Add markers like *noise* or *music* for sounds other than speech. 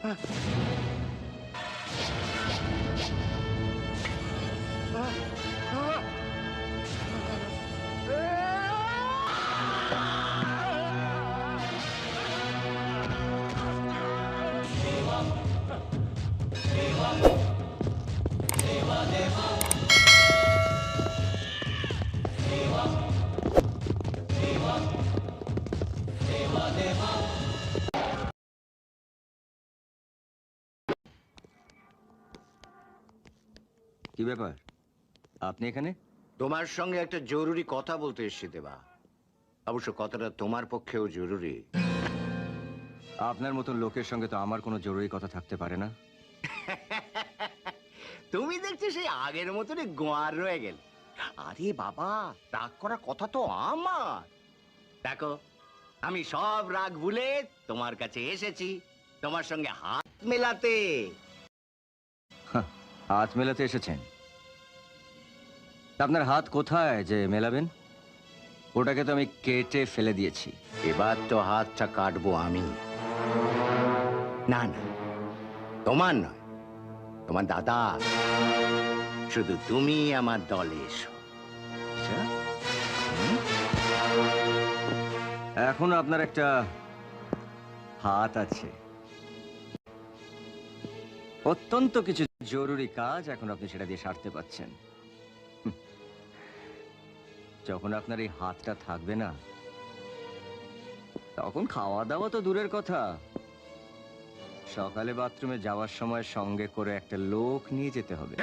Ah. কি ব্যাপার? আপনি এখানে? তোমার সঙ্গে একটা জরুরি কথা বলতে এসেছি দেবা। অবশ্য কথাটা তোমার পক্ষেও জরুরি। আপনার মতন লোকের সঙ্গে তো আমার কোনো জরুরি কথা থাকতে পারে না। *laughs* তুমি দেখছ সেই আগের মতনই গোয়ার রয়ে গেল। আরে বাবা রাগ করার কথা তো আমার। দেখো আমি সব রাগ ভুলে তোমার কাছে এসেছি। তোমার সঙ্গে হাত মেলাতে। হাত মেলাতে এসেছেন। আপনার হাত কোথায় যে মেলাবেন? ওটাকে তো আমি কেটে ফেলে দিয়েছি। এবার তো হাতটা কাটবো আমি। না না তোমার নয় তোমার দাদা শুধু তুমি আমার দলে এসো। আচ্ছা? এখন আপনার একটা হাত আছে। অত্যন্ত কিছু জরুরি কাজ এখন আপনি সেটা দিয়ে সারতে পারছেন যখন আপনার এই হাতটা থাকবে না তখন খাওয়া দাওয়া তো দূরের কথা। সকালে বাথরুমে যাওয়ার সময় সঙ্গে করে একটা লোক নিয়ে যেতে হবে।